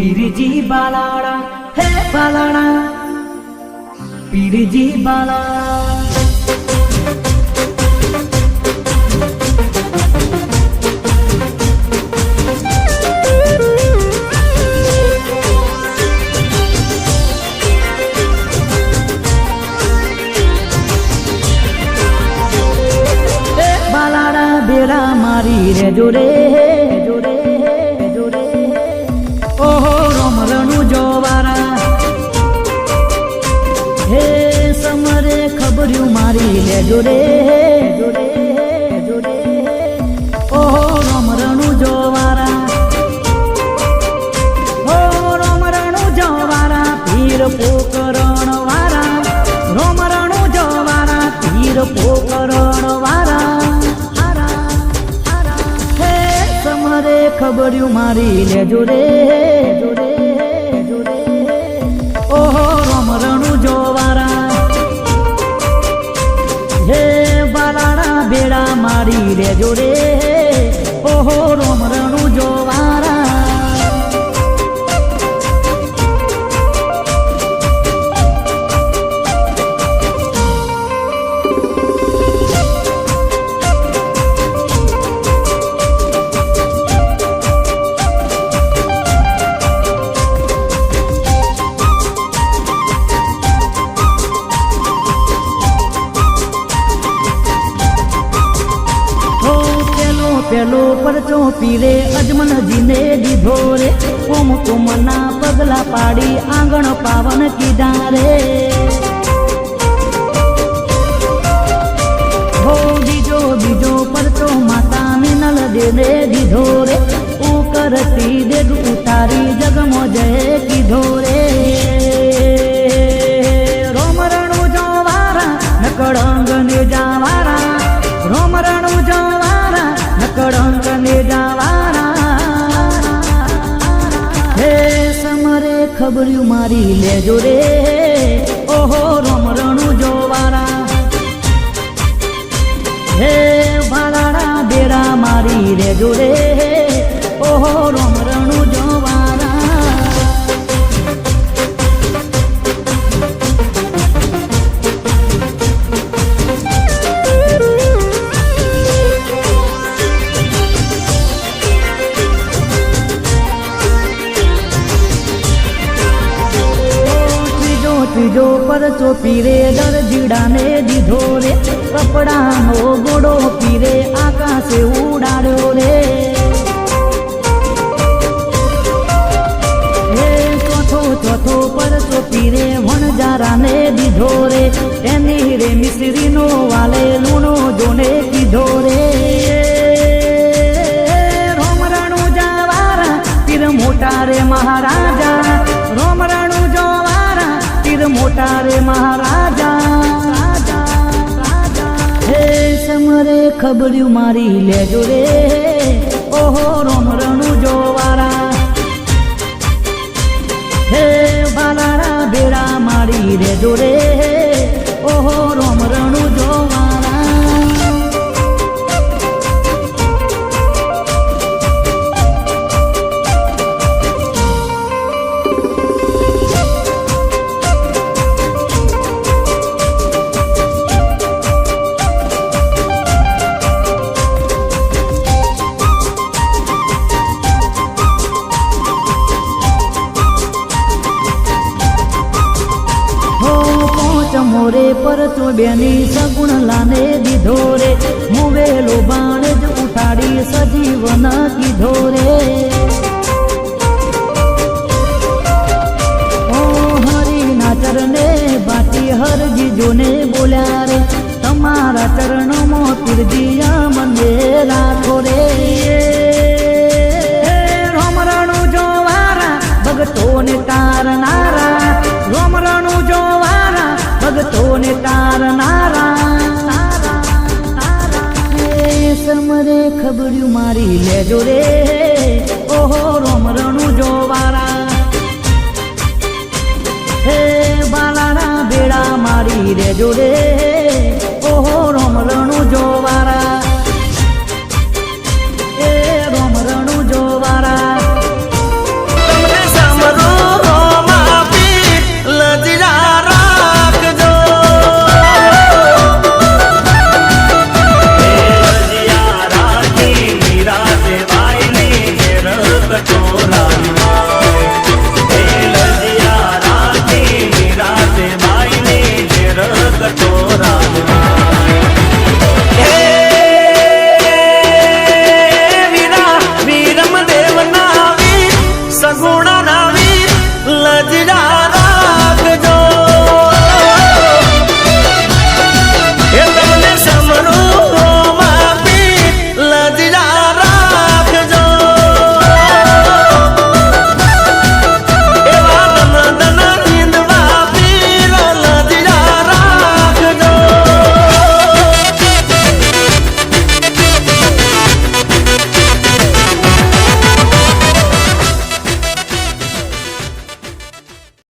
પીરજી બાલાડા હે બાલાડા પીરજી બાલા મારી રે જોરે ખબર્યું મારી લે જોરે જોરે જોરે ઓહો રોમરણું જોવારા. હો રોમરણું જોવારા, પીર પોકરણ વારા. રોમરણું જોવારા, પીર પોકરણ વારા. સમરે ખબર્યું મારી લેજો રે મારી રે. ઓહો પેલો પરચો પીરે હજીને દીધો રે. ઓમ કુમના પગલા પાડી આંગણ પાવન કીધા રે. ખબર્યું મારી લેજો રે. ઓહો રમરણું જોવારા. હે બાલાડા બેડા મારી રેજો રે. ઓહો રોમરણું ત્રીજો પરચો પીરે દરજીડાને દીધો રે. કપડાનો ગોડો પીરે, આકાશે ઉડાડ્યો રે. ચોથો ચોથો પરચો પીરે વણજારાને દીધો રે. એની રે મિશ્રીનો વાલે લૂણો જોને કીધો રે. રોમરાણું જાવારા, પીર મોટા રે મહારાજા. મોટા રે મહારાજા. હે સમરે ખબર્યું મારી લેજો રે. ઓહો રોમરણું જોવારા. હે બાલારા બેડા મારી રેજો રે. મોરે પરચો બેની સગુણ લાને દીધો રે. મુવેલો બાણ જ ઉઠાડી સજીવન કીધો રે. ઓ હરિના ચરણે બાટી હરજી જોને બોલ્યા રે. તમારા ચરણોમાં પીરજીયા મને રાખો રે. રોમરણું જોવારા ભગતોને તારનારા ખબર્યું મારી લેજો રે. ઓહો રોમરણું જોવારા. હે બાલાના બેડા મારી રેજો રે. ઓહો રોમરણું જોવારા.